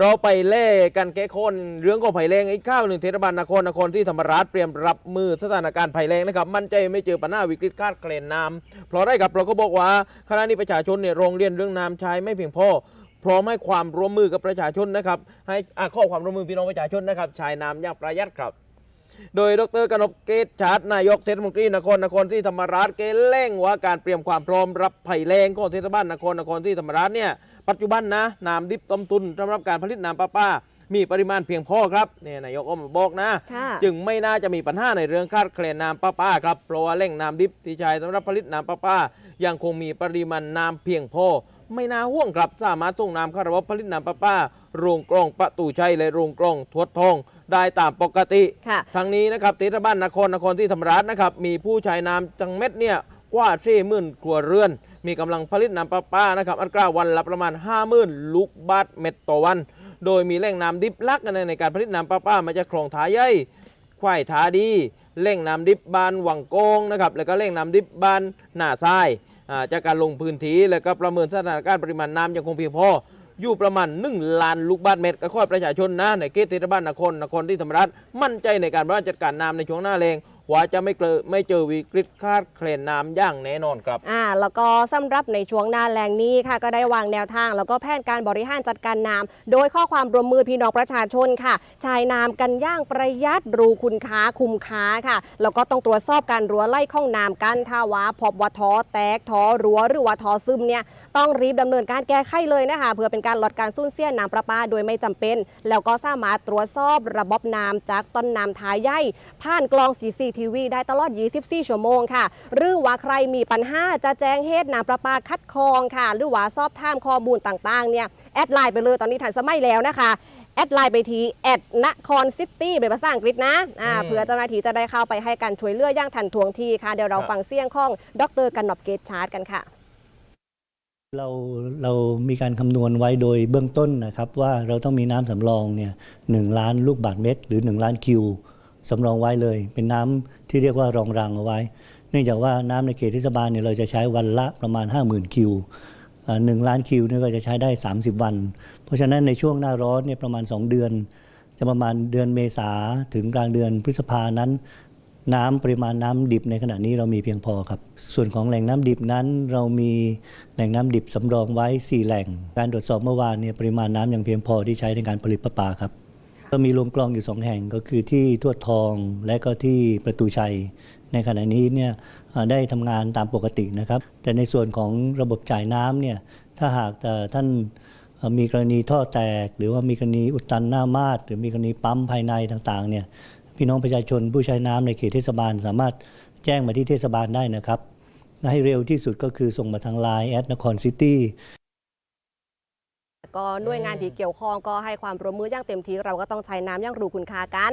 เราไปเล่กันแก้คนเรื่องของภัยแรงอีกข้าวหนึ่งเทศบาลนครนครที่ธรรมราชเตรียมรับมือสถานการณ์ภัยแรงนะครับมั่นใจไม่เจอปัญหาวิกฤตคาดเคลนน้ำเพราะได้กับเราก็บอกว่าขณะนี้ประชาชนเนี่ยโรงเรียนเรื่องน้ำใช้ไม่เพียงพอพร้อมให้ความร่วมมือกับประชาชนนะครับให้อะข้อความร่วมมือพี่น้องประชาชนนะครับใช้น้ำอย่างประหยัดครับ โดยดรกนพเกตชาตินายกเทศมนตรีนครนครที่ธรรมราชเกเร่งว่าการเตรียมความพร้อมรับภัยแรงของเทศบาลนครนครที่ธรรมราชเนี่ยปัจจุบันนะน้ำดิบต้มตุนสำหรับการผลิตน้ำประปามีปริมาณเพียงพอครับเนี่ยนายกออกมาบอกนะค่ะจึงไม่น่าจะมีปัญหาในเรื่องคาดเคลนน้ำประปาครับเพราะว่าแหล่งน้ำดิบที่ใช้สำหรับผลิตน้ำประปายังคงมีปริมาณน้ำเพียงพอไม่น่าห่วงครับสามารถส่งน้ำเข้าระบบผลิตน้ำประปาโรงกรองประตูชัยและโรงกรองทวดทอง ได้ตามปกติ ค่ะทั้งนี้นะครับเทศบาลนครนครที่ธรรมราชนะครับมีผู้ใช้น้ำจังเม็ดเนี่ยกว่าสี่หมื่นครัวเรือน มีกำลังผลิตน้ำประปานะครับอัตราวันละประมาณ 50,000ลูกบาทเม็ดต่อวัน โดยมีแหล่งน้ำดิบหลักในการผลิตน้ำประปามาจากคลองทาใหญ่ควายทาดีแหล่งน้ำดิบบานวังโกงนะครับแล้วก็แหล่งน้ำดิบบานหน้าทรายอ่าจากการลงพื้นที่แล้วก็ประเมินสถานการณ์ปริมาณน้ำยังคงเพียงพอ อยู่ประมาณ1ล้านลูกบาทเมตรก็ค่อยประชาชนนะในเขตเทศบาลนครนครที่ธรรมราชมั่นใจในการบริหารจัดการน้ำในช่วงหน้าแรง ว่าจะไม่เกิดไม่เจอวิกฤตคาดเคลนน้ำอย่างแน่นอนครับ อ่าแล้วก็สำหรับในช่วงหน้าแรงนี้ค่ะ ก็ได้วางแนวทาง แล้วก็แผนการบริหารจัดการน้ำโดยข้อความรวมมือพี่น้องประชาชนค่ะใช้น้ำกันอย่างประหยัดรูคุณค้าคุ้มค้าค่ะแล้วก็ต้องตรวจสอบการรั้วไล่ข้องน้ำกันถ้าว่าพบว่าท้อแตกท้อรั้วหรือว่าท้อซึมเนี่ยต้องรีบดำเนินการแก้ไขเลยนะคะเพื่อเป็นการลดการสูญเสียน้ำประปาโดยไม่จำเป็น แล้วก็สามารถตรวจสอบระบบน้ำจากต้นน้ำท้ายใหญ่ผ่านกลอง CCTV ได้ตลอด 24 ชั่วโมงค่ะ หรือว่าใครมีปัญหาจะแจ้งเหตุน้ำประปาคัดคลองค่ะ หรือว่าสอบถามข้อมูลต่างๆเนี่ยแอดไลน์ไปเลยตอนนี้ทันสมัยแล้วนะคะแอดไลน์ไปทีแอดนครซิตี้เป็นภาษาอังกฤษนะอ่าอืมเพื่อเจ้าหน้าที่จะได้เข้าไปให้การช่วยเหลืออย่างทันทวงทีค่ะ เดี๋ยวเราครับฟังเสียงของดรกันนอบเกตชาร์ดกันค่ะ เราเรามีการคำนวณไว้โดยเบื้องต้นนะครับ ว่าเราต้องมีน้ำสำรองเนี่ยหนึ่งล้านลูกบาทเมตร หรือ 1 ล้านคิว สำรองไว้เลย เป็นน้ำที่เรียกว่ารองรังเอาไว้ เนื่องจากว่าน้ำในเขตเทศบาลเนี่ยเราจะใช้วันละประมาณ 50,000 คิวหนึ่งล้านคิวเนี่ยก็จะใช้ได้ 30 วัน เพราะฉะนั้นในช่วงหน้าร้อนเนี่ยประมาณ 2 เดือน จะประมาณเดือนเมษาถึงกลางเดือนพฤษภานั้น น้ำปริมาณน้ำดิบในขณะนี้เรามีเพียงพอครับ ส่วนของแหล่งน้ำดิบนั้น เรามีแหล่งน้ำดิบสำรองไว้ 4 แหล่ง การตรวจสอบเมื่อวานเนี่ยปริมาณน้ำยังเพียงพอที่ใช้ในการผลิตประปาครับ ก็มีโรงกรองอยู่2แห่งก็คือที่ทวดทองและก็ที่ประตูชัย ในขณะนี้เนี่ยได้ทำงานตามปกตินะครับ แต่ในส่วนของระบบจ่ายน้ำเนี่ยถ้าหากเอ่ท่านมีกรณีท่อแตก หรือว่ามีกรณีอุดตันหน้ามาดหรือมีกรณีปั๊มภายในต่างๆเนี่ยพี่น้องประชาชนผู้ใช้น้ำในเขตเทศบาล สามารถแจ้งมาที่เทศบาลได้นะครับ ให้เร็วที่สุดก็คือส่งมาทางไลน์แอดนครซิตี้ ก็หน่วยงานที่เกี่ยวข้องก็ให้ความร่วมมืออย่างเต็มที่เราก็ต้องใช้น้ำอย่างรู้คุณค่ากัน